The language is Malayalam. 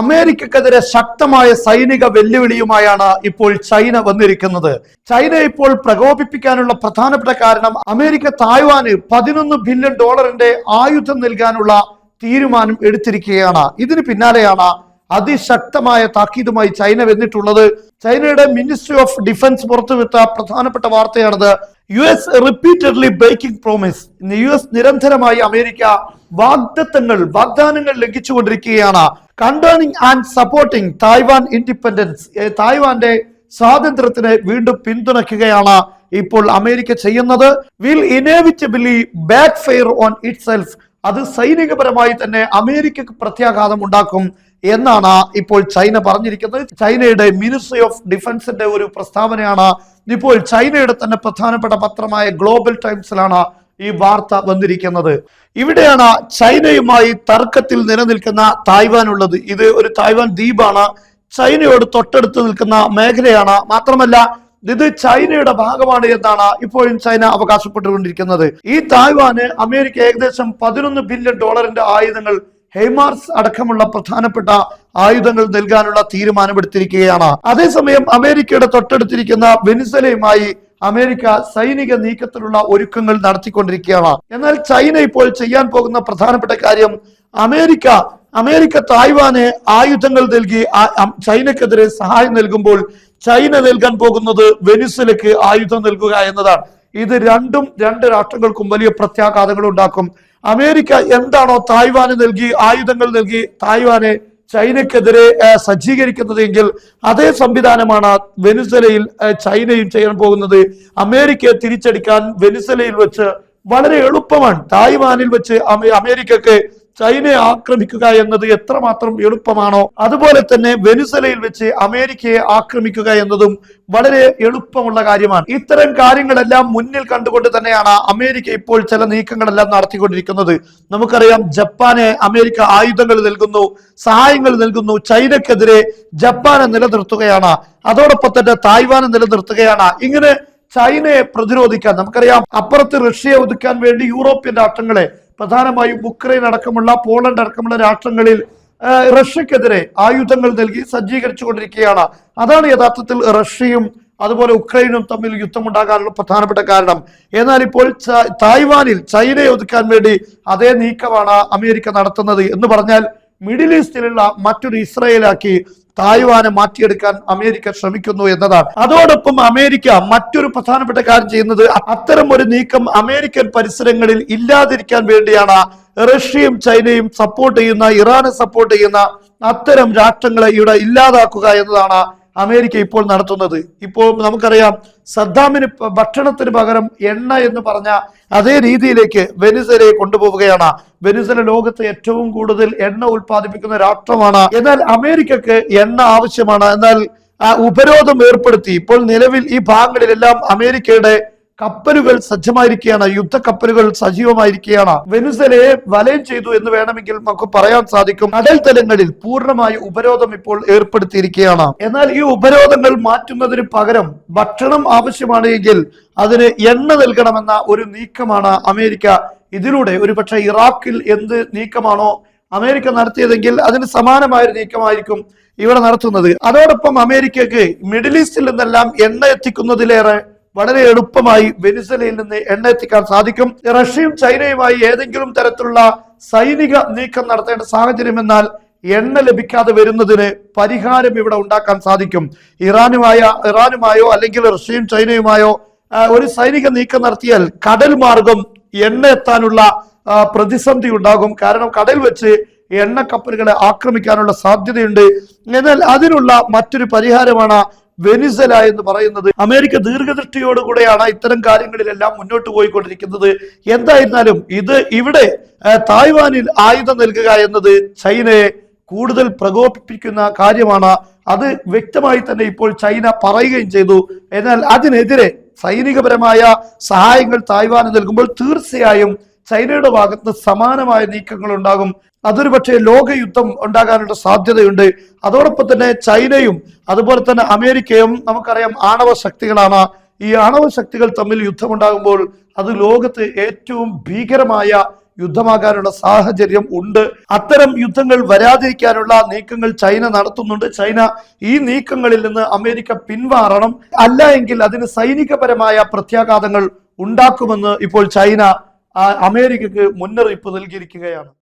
അമേരിക്കക്കെതിരെ ശക്തമായ സൈനിക വെല്ലുവിളിയുമായാണ് ഇപ്പോൾ ചൈന വന്നിരിക്കുന്നത്. ചൈന ഇപ്പോൾ പ്രകോപിപ്പിക്കാനുള്ള പ്രധാനപ്പെട്ട കാരണം അമേരിക്ക തായ്വാന് പതിനൊന്ന് ബില്യൺ ഡോളറിന്റെ ആയുധം നൽകാനുള്ള തീരുമാനം എടുത്തിരിക്കുകയാണ്. ഇതിന് പിന്നാലെയാണ് അതിശക്തമായ താക്കീതുമായി ചൈന വന്നിട്ടുള്ളത്. ചൈനയുടെ മിനിസ്ട്രി ഓഫ് ഡിഫൻസ് പുറത്തുവിട്ട പ്രധാനപ്പെട്ട വാർത്തയാണിത്. U S repeatedly breaking promise. U S നിരന്തരമായി അമേരിക്ക വാഗ്ദത്തങ്ങൾ വാഗ്ദാനങ്ങൾ ലംഘിച്ചുകൊണ്ടിരിക്കുകയാണ്. Condemning and supporting Taiwan independence തായ്വാന്റെ സ്വാതന്ത്ര്യത്തിന് വീണ്ടും പിന്തുണയ്ക്കുകയാണ് ഇപ്പോൾ അമേരിക്ക ചെയ്യുന്നത്. Will inevitably backfire on itself അത് സൈനികപരമായി തന്നെ അമേരിക്കക്ക് പ്രത്യാഘാതം ഉണ്ടാക്കും എന്നാണ് ഇപ്പോൾ ചൈന പറഞ്ഞിരിക്കുന്നത്. ചൈനയുടെ മിനിസ്ട്രി ഓഫ് ഡിഫൻസിന്റെ ഒരു പ്രസ്താവനയാണ്. ഇപ്പോൾ ചൈനയുടെ തന്നെ പ്രധാനപ്പെട്ട പത്രമായ ഗ്ലോബൽ ടൈംസിലാണ് ഈ വാർത്ത വന്നിരിക്കുന്നത്. ഇവിടെയാണ് ചൈനയുമായി തർക്കത്തിൽ നിലനിൽക്കുന്ന തായ്വാൻ ഉള്ളത് ഇത് ഒരു തായ്വാൻ ദ്വീപാണ്. ചൈനയോട് തൊട്ടടുത്ത് നിൽക്കുന്ന മേഖലയാണ്. മാത്രമല്ല ഇത് ചൈനയുടെ ഭാഗമാണ് എന്നാണ് ഇപ്പോഴും ചൈന അവകാശപ്പെട്ടുകൊണ്ടിരിക്കുന്നത്. ഈ തായ്വാന് അമേരിക്ക ഏകദേശം പതിനൊന്ന് ബില്യൺ ഡോളറിന്റെ ആയുധങ്ങൾ ഹെയ്മാർസ് അടക്കമുള്ള പ്രധാനപ്പെട്ട ആയുധങ്ങൾ നൽകാനുള്ള തീരുമാനമെടുത്തിരിക്കുകയാണ്. അതേസമയം അമേരിക്കയുടെ തൊട്ടടുത്തിരിക്കുന്ന വെനിസലയുമായി അമേരിക്ക സൈനിക നീക്കത്തിലുള്ള ഒരുക്കങ്ങൾ നടത്തിക്കൊണ്ടിരിക്കുകയാണ്. എന്നാൽ ചൈന ഇപ്പോൾ ചെയ്യാൻ പോകുന്ന പ്രധാനപ്പെട്ട കാര്യം അമേരിക്ക അമേരിക്ക തായ്വാന് ആയുധങ്ങൾ നൽകി ചൈനക്കെതിരെ സഹായം നൽകുമ്പോൾ ചൈന നൽകാൻ പോകുന്നത് വെനിസലയ്ക്ക് ആയുധം നൽകുക എന്നതാണ്. ഇത് രണ്ടും രണ്ട് രാഷ്ട്രങ്ങൾക്കും വലിയ പ്രത്യാഘാതങ്ങൾ ഉണ്ടാക്കും. അമേരിക്ക എന്താണോ തായ്വാന് നൽകി ആയുധങ്ങൾ നൽകി തായ്വാനെ ചൈനക്കെതിരെ സജ്ജീകരിക്കുന്നത് എങ്കിൽ അതേ സംവിധാനമാണ് വെനിസലയിൽ ചൈനയും ചെയ്യാൻ പോകുന്നത്. അമേരിക്കയെ തിരിച്ചടിക്കാൻ വെനിസലയിൽ വെച്ച് വളരെ എളുപ്പമാണ്. തായ്വാനിൽ വെച്ച് അമേ- അമേരിക്കക്ക് ചൈനയെ ആക്രമിക്കുക എന്നത് എത്രമാത്രം എളുപ്പമാണോ? അതുപോലെ തന്നെ വെനിസലയിൽ വെച്ച് അമേരിക്കയെ ആക്രമിക്കുക എന്നതും വളരെ എളുപ്പമുള്ള കാര്യമാണ്. ഇത്തരം കാര്യങ്ങളെല്ലാം മുന്നിൽ കണ്ടുകൊണ്ട് തന്നെയാണ് അമേരിക്ക ഇപ്പോൾ ചില നീക്കങ്ങളെല്ലാം നടത്തിക്കൊണ്ടിരിക്കുന്നത്. നമുക്കറിയാം ജപ്പാന് അമേരിക്ക ആയുധങ്ങൾ നൽകുന്നു സഹായങ്ങൾ നൽകുന്നു. ചൈനക്കെതിരെ ജപ്പാനെ നിലനിർത്തുകയാണ്. അതോടൊപ്പം തന്നെ തായ്വാനെ നിലനിർത്തുകയാണ്. ഇങ്ങനെ ചൈനയെ പ്രതിരോധിക്കാൻ നമുക്കറിയാം അപ്പുറത്ത് റഷ്യയെ ഒതുക്കാൻ വേണ്ടി യൂറോപ്യൻ രാഷ്ട്രങ്ങളെ പ്രധാനമായും ഉക്രൈൻ അടക്കമുള്ള പോളണ്ട് അടക്കമുള്ള രാഷ്ട്രങ്ങളിൽ റഷ്യക്കെതിരെ ആയുധങ്ങൾ നൽകി സജ്ജീകരിച്ചു കൊണ്ടിരിക്കുകയാണ് അതാണ് യഥാർത്ഥത്തിൽ റഷ്യയും അതുപോലെ ഉക്രൈനും തമ്മിൽ യുദ്ധമുണ്ടാകാനുള്ള പ്രധാനപ്പെട്ട കാരണം. എന്നാൽ ഇപ്പോൾ തായ്വാനിൽ ചൈനയെ ഒതുക്കാൻ വേണ്ടി അതേ നീക്കമാണ് അമേരിക്ക നടത്തുന്നത് എന്ന് പറഞ്ഞാൽ മിഡിൽ ഈസ്റ്റിലുള്ള മറ്റൊരു ഇസ്രയേലാക്കി തായ്വാനെ മാറ്റിയെടുക്കാൻ അമേരിക്ക ശ്രമിക്കുന്നു എന്നതാണ്. അതോടൊപ്പം അമേരിക്ക മറ്റൊരു പ്രധാനപ്പെട്ട കാര്യം ചെയ്യുന്നത് അത്തരം ഒരു നീക്കം അമേരിക്കൻ പരിസരങ്ങളിൽ ഇല്ലാതിരിക്കാൻ വേണ്ടിയാണ്. റഷ്യയും ചൈനയും സപ്പോർട്ട് ചെയ്യുന്ന ഇറാനെ സപ്പോർട്ട് ചെയ്യുന്ന അത്തരം രാഷ്ട്രങ്ങളെ ഇവിടെ ഇല്ലാതാക്കുക എന്നതാണ് അമേരിക്ക ഇപ്പോൾ നടത്തുന്നത്. ഇപ്പോൾ നമുക്കറിയാം സദ്ദാമിന് ഭക്ഷണത്തിന് പകരം എണ്ണ എന്ന് പറഞ്ഞ അതേ രീതിയിലേക്ക് വെനിസലയെ കൊണ്ടുപോവുകയാണ്. വെനിസല ലോകത്ത് ഏറ്റവും കൂടുതൽ എണ്ണ ഉൽപ്പാദിപ്പിക്കുന്ന രാഷ്ട്രമാണ്. എന്നാൽ അമേരിക്കക്ക് എണ്ണ ആവശ്യമാണ്. എന്നാൽ ഉപരോധം ഏർപ്പെടുത്തി. ഇപ്പോൾ നിലവിൽ ഈ ഭാഗങ്ങളിലെല്ലാം അമേരിക്കയുടെ കപ്പലുകൾ സജ്ജമായിരിക്കുകയാണ് യുദ്ധ കപ്പലുകൾ സജീവമായിരിക്കുകയാണ്. വെനുസലയെ വലയം ചെയ്തു എന്ന് വേണമെങ്കിൽ നമുക്ക് പറയാൻ സാധിക്കും. കടൽ തലങ്ങളിൽ പൂർണമായി ഉപരോധം ഇപ്പോൾ ഏർപ്പെടുത്തിയിരിക്കുകയാണ്. എന്നാൽ ഈ ഉപരോധങ്ങൾ മാറ്റുന്നതിന് പകരം ഭക്ഷണം ആവശ്യമാണ് എങ്കിൽ അതിന് എണ്ണ നൽകണമെന്ന ഒരു നീക്കമാണ് അമേരിക്ക. ഇതിലൂടെ ഒരുപക്ഷെ ഇറാഖിൽ എന്ത് നീക്കമാണോ അമേരിക്ക നടത്തിയതെങ്കിൽ അതിന് സമാനമായ നീക്കമായിരിക്കും ഇവിടെ നടത്തുന്നത്. അതോടൊപ്പം അമേരിക്കക്ക് മിഡിൽ ഈസ്റ്റിൽ നിന്നെല്ലാം എണ്ണ എത്തിക്കുന്നതിലേറെ വളരെ എളുപ്പമായി വെനിസലയിൽ നിന്ന് എണ്ണ എത്തിക്കാൻ സാധിക്കും. റഷ്യയും ചൈനയുമായി ഏതെങ്കിലും തരത്തിലുള്ള സൈനിക നീക്കം നടത്തേണ്ട സാഹചര്യം എന്നാൽ എണ്ണ ലഭിക്കാതെ വരുന്നതിന് പരിഹാരം ഇവിടെ ഉണ്ടാക്കാൻ സാധിക്കും. ഇറാനുമായ ഇറാനുമായോ അല്ലെങ്കിൽ റഷ്യയും ചൈനയുമായോ ഒരു സൈനിക നീക്കം നടത്തിയാൽ കടൽ മാർഗം എണ്ണ എത്താനുള്ള പ്രതിസന്ധി ഉണ്ടാകും. കാരണം കടൽ വെച്ച് എണ്ണ കപ്പലുകളെ ആക്രമിക്കാനുള്ള സാധ്യതയുണ്ട്. എന്നാൽ അതിനുള്ള മറ്റൊരു പരിഹാരമാണ് വെനിസല എന്ന് പറയുന്നത് അമേരിക്ക ദീർഘദൃഷ്ടിയോടുകൂടെയാണ് ഇത്തരം കാര്യങ്ങളിലെല്ലാം മുന്നോട്ട് പോയിക്കൊണ്ടിരിക്കുന്നത്. എന്തായിരുന്നാലും ഇത് ഇവിടെ തായ്വാനിൽ ആയുധം നൽകുക എന്നത് ചൈനയെ കൂടുതൽ പ്രകോപിപ്പിക്കുന്ന കാര്യമാണ്. അത് വ്യക്തമായി തന്നെ ഇപ്പോൾ ചൈന പറയുകയും ചെയ്തു. എന്നാൽ അതിനെതിരെ സൈനികപരമായ സഹായങ്ങൾ തായ്വാന് നൽകുമ്പോൾ തീർച്ചയായും ചൈനയുടെ ഭാഗത്ത് സമാനമായ നീക്കങ്ങൾ ഉണ്ടാകും അതൊരു പക്ഷേ ലോകയുദ്ധം ഉണ്ടാകാനുള്ള സാധ്യതയുണ്ട്. അതോടൊപ്പം തന്നെ ചൈനയും അതുപോലെ തന്നെ അമേരിക്കയും നമുക്കറിയാം ആണവ ശക്തികളാണ്. ഈ ആണവ ശക്തികൾ തമ്മിൽ യുദ്ധമുണ്ടാകുമ്പോൾ അത് ലോകത്ത് ഏറ്റവും ഭീകരമായ യുദ്ധമാകാനുള്ള സാഹചര്യം ഉണ്ട്. അത്തരം യുദ്ധങ്ങൾ വരാതിരിക്കാനുള്ള നീക്കങ്ങൾ ചൈന നടത്തുന്നുണ്ട്. ചൈന ഈ നീക്കങ്ങളിൽ നിന്ന് അമേരിക്ക പിന്മാറണം അല്ല എങ്കിൽ അതിന് സൈനികപരമായ പ്രത്യാഘാതങ്ങൾ ഉണ്ടാക്കുമെന്ന് ഇപ്പോൾ ചൈന അമേരിക്കക്ക് മുന്നറിയിപ്പ് നൽകിയിരിക്കുകയാണ്